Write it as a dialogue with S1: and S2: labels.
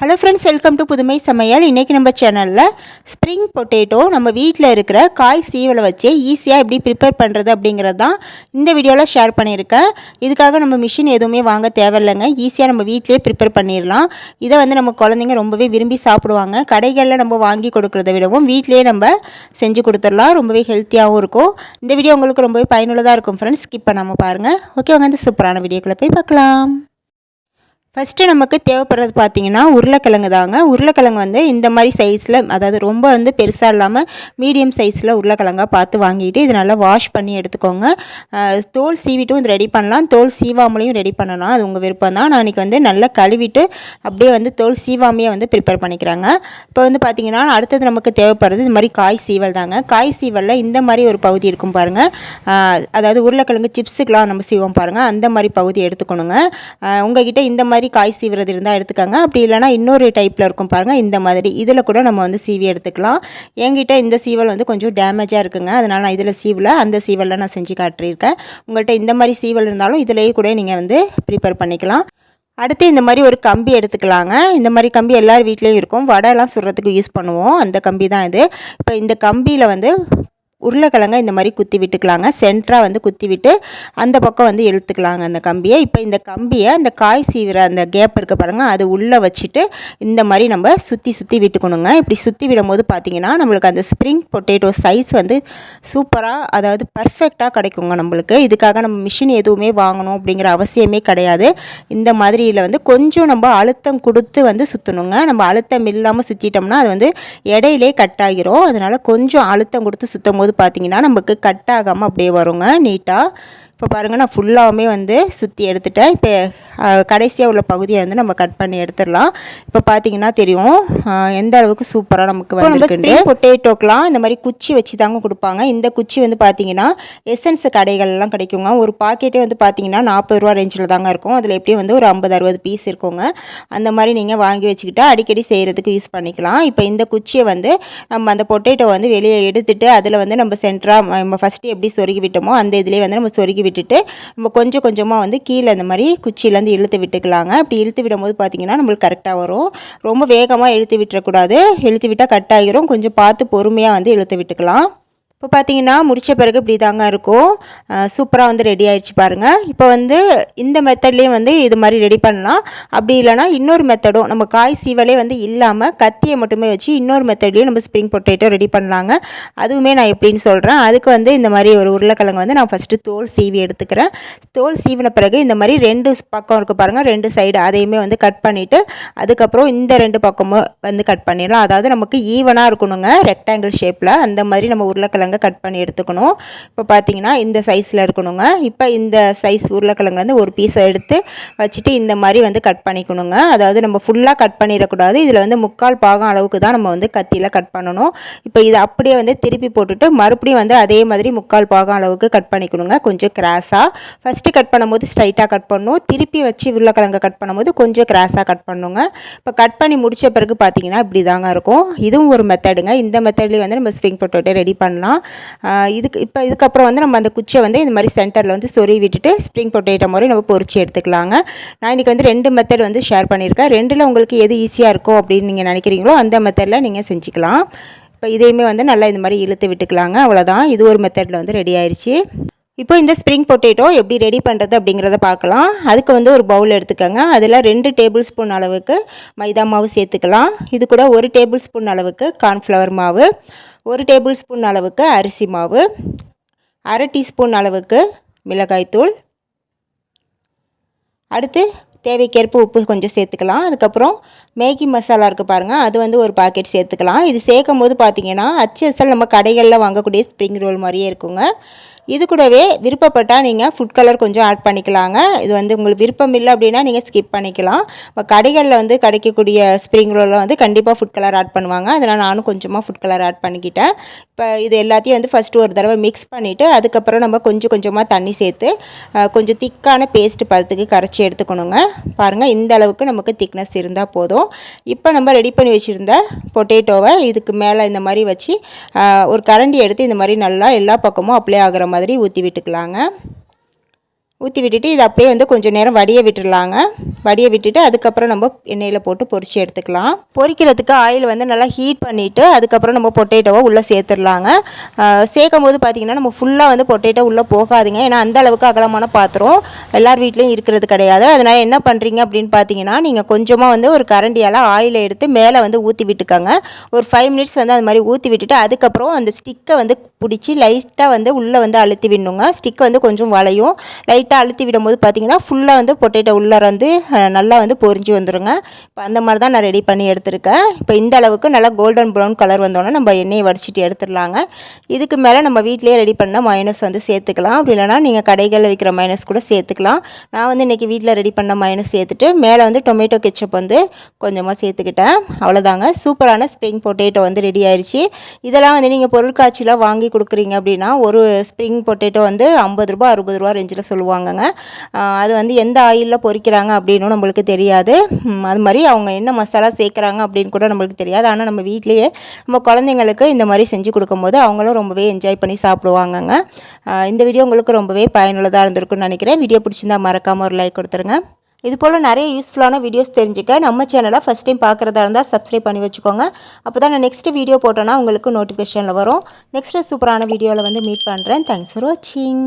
S1: Hello friends welcome to புதுமை சமையல் இன்றைக்கி நம்ம சேனலில் ஸ்ப்ரிங் பொட்டேட்டோ நம்ம வீட்டில் இருக்கிற காய் சீவலை வச்சு ஈஸியாக எப்படி ப்ரிப்பேர் பண்ணுறது அப்படிங்கிறது தான் இந்த வீடியோவில் ஷேர் பண்ணியிருக்கேன். இதுக்காக நம்ம மிஷின் எதுவுமே வாங்க தேவையில்லைங்க. ஈஸியாக நம்ம வீட்டிலே ப்ரிப்பேர் பண்ணிடலாம். இதை வந்து நம்ம குழந்தைங்க ரொம்பவே விரும்பி சாப்பிடுவாங்க. கடைகளில் நம்ம வாங்கி கொடுக்குறத விடவும் வீட்டிலேயே நம்ம செஞ்சு கொடுத்துடலாம். ரொம்பவே ஹெல்த்தியாகவும் இருக்கும். இந்த வீடியோ உங்களுக்கு ரொம்பவே பயனுள்ளதாக இருக்கும் ஃப்ரெண்ட்ஸ் ஸ்கிப் பண்ணாமல் பாருங்கள் ஓகே வாங்க இந்த சூப்பரான வீடியோக்குள்ளே போய் பார்க்கலாம். ஃபஸ்ட்டு நமக்கு தேவைப்படுறது பார்த்திங்கன்னா உருளைக்கிழங்கு தாங்க. உருளைக்கிழங்கு வந்து இந்த மாதிரி சைஸில் அதாவது ரொம்ப வந்து பெருசாக இல்லாமல் மீடியம் சைஸில் உருளைக்கிழங்காக பார்த்து வாங்கிட்டு இது நல்லா வாஷ் பண்ணி எடுத்துக்கோங்க. தோல் சீவிட்டும் இது ரெடி பண்ணலாம். தோல் சீவாமலையும் ரெடி பண்ணலாம். அது உங்கள் விருப்பம் தான். நான் இன்றைக்கி வந்து நல்லா கழுவிட்டு அப்படியே வந்து தோல் சீவாமையே வந்து ப்ரிப்பேர் பண்ணிக்கிறாங்க. இப்போ வந்து பார்த்திங்கன்னா அடுத்தது நமக்கு தேவைப்படுறது இது மாதிரி காய் சீவல் தாங்க. காய் சீவலில் இந்த மாதிரி ஒரு பகுதி இருக்கும் பாருங்கள் அதாவது உருளைக்கிழங்கு சிப்ஸுக்கெலாம் நம்ம சீவோம் பாருங்கள் அந்த மாதிரி பகுதி எடுத்துக்கணுங்க. அஹ் உங்ககிட்ட இந்த மாதிரி காய் சீவுறது இருந்தால் எடுத்துக்கோங்க. அப்படி இல்லைனா இன்னொரு டைப்பில் இருக்கும் பாருங்கள் இந்த மாதிரி. இதில் கூட நம்ம வந்து சீவி எடுத்துக்கலாம். என்கிட்ட இந்த சீவல் வந்து கொஞ்சம் டேமேஜாக இருக்குங்க. அதனால் நான் இதில் சீவில் அந்த சீவலில் நான் செஞ்சு காட்டியிருக்கேன். உங்கள்கிட்ட இந்த மாதிரி சீவல் இருந்தாலும் இதிலேயே கூட நீங்கள் வந்து ப்ரிப்பேர் பண்ணிக்கலாம். அடுத்து இந்த மாதிரி ஒரு கம்பி எடுத்துக்கலாங்க. இந்த மாதிரி கம்பி எல்லார் வீட்லேயும் இருக்கும். வடைலாம் சுடுறதுக்கு யூஸ் பண்ணுவோம். அந்த கம்பி தான் இது. இப்போ இந்த கம்பியில் வந்து உருளைக்கிழங்க இந்த மாதிரி குத்தி விட்டுக்கலாங்க. சென்டராக வந்து குத்தி விட்டு அந்த பக்கம் வந்து இழுத்துக்கலாங்க அந்த கம்பியை. இப்போ இந்த கம்பியை அந்த காய் சீவிர அந்த கேப் இருக்க பாருங்கள் அது உள்ளே வச்சுட்டு இந்த மாதிரி நம்ம சுற்றி சுற்றி விட்டுக்கணுங்க. இப்படி சுற்றி விடும்போது பார்த்தீங்கன்னா நம்மளுக்கு அந்த ஸ்ப்ரிங் பொட்டேட்டோ சைஸ் வந்து சூப்பராக அதாவது பர்ஃபெக்டாக கிடைக்குங்க நம்மளுக்கு. இதுக்காக நம்ம மிஷின் எதுவுமே வாங்கணும் அப்படிங்கிற அவசியமே கிடையாது. இந்த மாதிரியில் வந்து கொஞ்சம் நம்ம அழுத்தம் கொடுத்து வந்து சுற்றணுங்க நம்ம அழுத்தம் இல்லாமல் சுற்றிட்டோம்னா அது வந்து இடையிலே கட் ஆகிரும். அதனால் கொஞ்சம் அழுத்தம் கொடுத்து சுற்றும் போது பார்த்தீங்கன்னா நமக்கு கட் ஆகாமல் அப்படியே வருங்க நீட்டாக இப்போ பாருங்கள் நான் ஃபுல்லாகவுமே வந்து சுற்றி எடுத்துட்டேன். இப்போ கடைசியாக உள்ள பகுதியை வந்து நம்ம கட் பண்ணி எடுத்துடலாம். இப்போ பார்த்தீங்கன்னா தெரியும் எந்த அளவுக்கு சூப்பராக நமக்கு வந்து பொட்டேட்டோக்கெலாம் இந்த மாதிரி குச்சி வச்சு தாங்க கொடுப்பாங்க. இந்த குச்சி வந்து பார்த்தீங்கன்னா எசன்ஸ் கடைகள்லாம் கிடைக்குங்க. ஒரு பாக்கெட்டே வந்து பார்த்தீங்கன்னா நாற்பது ரூபா ரேஞ்சில் தாங்க இருக்கும். அதில் எப்படியும் வந்து ஒரு ஐம்பது அறுபது பீஸ் இருக்குங்க. அந்த மாதிரி நீங்கள் வாங்கி வச்சுக்கிட்டு அடிக்கடி செய்கிறதுக்கு யூஸ் பண்ணிக்கலாம். இப்போ இந்த குச்சியை வந்து நம்ம அந்த பொட்டேட்டோ வந்து வெளியே எடுத்துட்டு அதில் வந்து நம்ம சென்டராக நம்ம ஃபஸ்ட்டு எப்படி சொருகி விட்டோமோ அந்த இதுலேயே வந்து நம்ம சொருகி விட்டுட்டு நம்ம கொஞ்சம் கொஞ்சமாக வந்து கீழே இந்த மாதிரி குச்சியிலேருந்து இழுத்து விட்டுக்கலாங்க. அப்படி இழுத்து விடும்போது பார்த்திங்கன்னா நம்மளுக்கு கரெக்டாக வரும். ரொம்ப வேகமாக இழுத்து விட்டுறக்கூடாது. இழுத்து விட்டால் கட் ஆகிரும் கொஞ்சம் பார்த்து பொறுமையாக வந்து இழுத்து விட்டுக்கலாம். இப்போ பார்த்தீங்கன்னா முடித்த பிறகு இப்படி தாங்க இருக்கும். சூப்பராக வந்து ரெடி ஆயிடுச்சு பாருங்கள் இப்போ வந்து இந்த மெத்தட்லேயும் வந்து இது மாதிரி ரெடி பண்ணலாம். அப்படி இல்லைனா இன்னொரு மெத்தடும் நம்ம காய் சீவலே வந்து இல்லாமல் கத்தியை மட்டுமே வச்சு இன்னொரு மெத்தட்லேயும் நம்ம ஸ்ப்ரிங் பொட்டேட்டோ ரெடி பண்ணலாங்க. அதுவுமே நான் எப்படின்னு சொல்கிறேன் அதுக்கு வந்து இந்த மாதிரி ஒரு உருளைக்கிழங்கு வந்து நான் ஃபஸ்ட்டு தோல் சீவி எடுத்துக்கிறேன். தோல் சீவின பிறகு இந்த மாதிரி ரெண்டு பக்கம் இருக்குது பாருங்கள் ரெண்டு சைடு அதையுமே வந்து கட் பண்ணிவிட்டு அதுக்கப்புறம் இந்த ரெண்டு பக்கமும் வந்து கட் பண்ணிடலாம். அதாவது நமக்கு ஈவனாக இருக்கணுங்க. ரெக்டாங்கிள் ஷேப்பில் அந்த மாதிரி நம்ம உருளைக்கிழங்கு கட் பண்ணி எடுத்துக்கணும். இப்போ பார்த்தீங்கன்னா இந்த சைஸில் இருக்கணுங்க. இப்போ இந்த சைஸ் உருளைக்கிழங்கு வந்து ஒரு பீஸை எடுத்து வச்சுட்டு இந்த மாதிரி வந்து கட் பண்ணிக்கணுங்க. அதாவது நம்ம ஃபுல்லாக கட் பண்ணிடக்கூடாது. இதில் வந்து முக்கால் பாகம் அளவுக்கு தான் நம்ம வந்து கத்தியில் கட் பண்ணணும். இப்போ இதை அப்படியே வந்து திருப்பி போட்டுட்டு மறுபடியும் வந்து அதே மாதிரி முக்கால் பாகம் அளவுக்கு கட் பண்ணிக்கணுங்க. கொஞ்சம் கிராஸாக ஃபஸ்ட்டு கட் பண்ணும்போது ஸ்ட்ரைட்டாக கட் பண்ணணும். திருப்பி வச்சு உருளைக்கிழங்கு கட் பண்ணும்போது கொஞ்சம் கிராஸாக கட் பண்ணுங்க இப்போ கட் பண்ணி முடித்த பிறகு பார்த்தீங்கன்னா இப்படி தாங்க இருக்கும். இதுவும் ஒரு மெத்தடுங்க இந்த மெத்தட்லேயே வந்து நம்ம ஸ்விங் பொட்டோட்டே ரெடி பண்ணலாம். இதுக்கு இப்போ இதுக்கப்புறம் வந்து நம்ம அந்த குச்சியை வந்து இந்த மாதிரி சென்டரில் வந்து சொறி விட்டுட்டு ஸ்ப்ரிங் பொட்டேட்டோ மாதிரி நம்ம பொறிச்சு எடுத்துக்கலாங்க. நான் இன்றைக்கி வந்து ரெண்டு மெத்தட் வந்து ஷேர் பண்ணியிருக்கேன். ரெண்டில் உங்களுக்கு எது ஈஸியாக இருக்கும் அப்படின்னு நீங்கள் நினைக்கிறீங்களோ அந்த மெத்தடில் நீங்கள் செஞ்சுக்கலாம். இப்போ இதையுமே வந்து நல்லா இந்த மாதிரி இழுத்து விட்டுக்கலாங்க. அவ்வளோதான் இது ஒரு மெத்தடில் வந்து ரெடி ஆயிடுச்சு இப்போ இந்த ஸ்ப்ரிங் பொட்டேட்டோ எப்படி ரெடி பண்ணுறது அப்படிங்கிறத பார்க்கலாம். அதுக்கு வந்து ஒரு பவுல் எடுத்துக்கோங்க. அதில் ரெண்டு டேபிள் ஸ்பூன் அளவுக்கு மைதா மாவு சேர்த்துக்கலாம். இது கூட ஒரு டேபிள் ஸ்பூன் அளவுக்கு கார்ன்ஃப்ளவர் மாவு ஒரு டேபிள் ஸ்பூன் அளவுக்கு அரிசி மாவு அரை டீஸ்பூன் அளவுக்கு மிளகாய்த்தூள் அடுத்து தேவைக்கேற்ப உப்பு கொஞ்சம் சேர்த்துக்கலாம். அதுக்கப்புறம் மேகி மசாலா இருக்குது பாருங்கள் அது வந்து ஒரு பாக்கெட் சேர்த்துக்கலாம். இது சேர்க்கும் போது பார்த்தீங்கன்னா அசல் நம்ம கடைகளில் வாங்கக்கூடிய ஸ்ப்ரிங் ரோல் மாதிரியே இருக்குங்க. இது கூடவே விருப்பப்பட்டால் நீங்கள் ஃபுட் கலர் கொஞ்சம் ஆட் பண்ணிக்கலாங்க. இது வந்து உங்களுக்கு விருப்பம் இல்லை அப்படின்னா நீங்கள் ஸ்கிப் பண்ணிக்கலாம். இப்போ கடைகளில் வந்து கிடைக்கக்கூடிய ஸ்ப்ரிங் ரோலில் வந்து கண்டிப்பாக ஃபுட் கலர் ஆட் பண்ணுவாங்க. அதனால் நானும் கொஞ்சமாக ஃபுட் கலர் ஆட் பண்ணிக்கிட்டேன். இப்போ இது எல்லாத்தையும் வந்து ஃபஸ்ட்டு ஒரு தடவை மிக்ஸ் பண்ணிவிட்டு அதுக்கப்புறம் நம்ம கொஞ்சம் கொஞ்சமாக தண்ணி சேர்த்து கொஞ்சம் திக்கான பேஸ்ட் பதத்துக்கு கரைச்சி எடுத்துக்கணுங்க. பாருங்கள் இந்த அளவுக்கு நமக்கு திக்னஸ் இருந்தால் போதும். இப்போ நம்ம ரெடி பண்ணி வச்சுருந்த பொட்டேட்டோவை இதுக்கு மேலே இந்த மாதிரி வச்சு ஒரு கரண்டி எடுத்து இந்த மாதிரி நல்லா எல்லா பக்கமும் அப்ளை ஆகிற மாதிரி ஊற்றி விட்டுக்கலாங்க. ஊற்றி விட்டுட்டு இது அப்படியே வந்து கொஞ்சம் நேரம் வடிய விட்டுடலாங்க. வடிய விட்டுட்டு அதுக்கப்புறம் நம்ம எண்ணெயில் போட்டு பொரிச்சு எடுத்துக்கலாம். பொரிக்கிறதுக்கு ஆயில் வந்து நல்லா ஹீட் பண்ணிவிட்டு அதுக்கப்புறம் நம்ம பொட்டேட்டோவை உள்ளே சேர்த்துடலாங்க. சேர்க்கும் போது பார்த்திங்கன்னா நம்ம ஃபுல்லாக வந்து பொட்டேட்டோ உள்ளே போகாதுங்க. ஏன்னா அந்த அளவுக்கு அகலமான பாத்திரம் எல்லார் வீட்லேயும் இருக்கிறது கிடையாது. அதனால் என்ன பண்ணுறீங்க அப்படின்னு பார்த்தீங்கன்னா நீங்கள் கொஞ்சமாக வந்து ஒரு கரண்டியால் ஆயில் எடுத்து மேலே வந்து ஊற்றி விட்டுக்கோங்க. ஒரு ஃபைவ் மினிட்ஸ் வந்து அது மாதிரி ஊற்றி விட்டுட்டு அதுக்கப்புறம் அந்த ஸ்டிக்கை வந்து பிடிச்சி லைட்டாக வந்து உள்ளே வந்து அழுத்தி விடணுங்க. ஸ்டிக் வந்து கொஞ்சம் வளையும். லைட் லைட்டாக அழுத்தி விடும்போது பார்த்தீங்கன்னா ஃபுல்லாக வந்து பொட்டேட்டோ உள்ளே வந்து நல்லா வந்து பொரிஞ்சு வந்துருங்க. இப்போ அந்த மாதிரி தான் நான் ரெடி பண்ணி எடுத்திருக்கேன். இப்போ இந்த அளவுக்கு நல்லா கோல்டன் ப்ரௌன் கலர் வந்தோடனே நம்ம எண்ணெயை வடிச்சிட்டு எடுத்துடலாங்க. இதுக்கு மேலே நம்ம வீட்டிலேயே ரெடி பண்ண மைனஸ் வந்து சேர்த்துக்கலாம். அப்படி இல்லைனா நீங்கள் கடைகளில் விற்கிற மைனஸ் கூட சேர்த்துக்கலாம். நான் வந்து இன்றைக்கி வீட்டில் ரெடி பண்ண மைனஸ் சேர்த்துட்டு மேலே வந்து டொமேட்டோ கெச்சப் வந்து கொஞ்சமாக சேர்த்துக்கிட்டேன். அவ்வளோதாங்க சூப்பரான ஸ்ப்ரிங் பொட்டேட்டோ வந்து ரெடி ஆயிடுச்சு இதெல்லாம் வந்து நீங்கள் பொருட்காட்சியில் வாங்கி கொடுக்குறீங்க அப்படின்னா ஒரு ஸ்ப்ரிங் பொட்டேட்டோ வந்து ஐம்பது ரூபா அறுபது ரூபா ரேஞ்சில் சொல்லுவாங்க. போடுவாங்கங்க அது வந்து எந்த ஆயிலில் பொறிக்கிறாங்க அப்படின்னு நம்மளுக்கு தெரியாது. அது மாதிரி அவங்க என்ன மசாலா சேர்க்குறாங்க அப்படின்னு கூட நம்மளுக்கு தெரியாது. ஆனால் நம்ம வீட்லேயே நம்ம குழந்தைங்களுக்கு இந்த மாதிரி செஞ்சு கொடுக்கும்போது அவங்களும் ரொம்பவே என்ஜாய் பண்ணி சாப்பிடுவாங்கங்க. இந்த வீடியோ உங்களுக்கு ரொம்பவே பயனுள்ளதாக இருந்திருக்கும்னு நினைக்கிறேன். வீடியோ பிடிச்சிருந்தா மறக்காமல் ஒரு லைக் கொடுத்துருங்க. இது போல் நிறைய யூஸ்ஃபுல்லான வீடியோஸ் தெரிஞ்சுக்க நம்ம சேனலை ஃபஸ்ட் டைம் பார்க்குறதா இருந்தால் சப்ஸ்கிரைப் பண்ணி வச்சுக்கோங்க. அப்போ தான் நான் நெக்ஸ்ட்டு வீடியோ போட்டோன்னா உங்களுக்கு நோட்டிஃபிகேஷனில் வரும். நெக்ஸ்ட்டு சூப்பரான வீடியோவில் வந்து மீட் பண்ணுறேன் தேங்க்ஸ் ஃபார் வாட்சிங்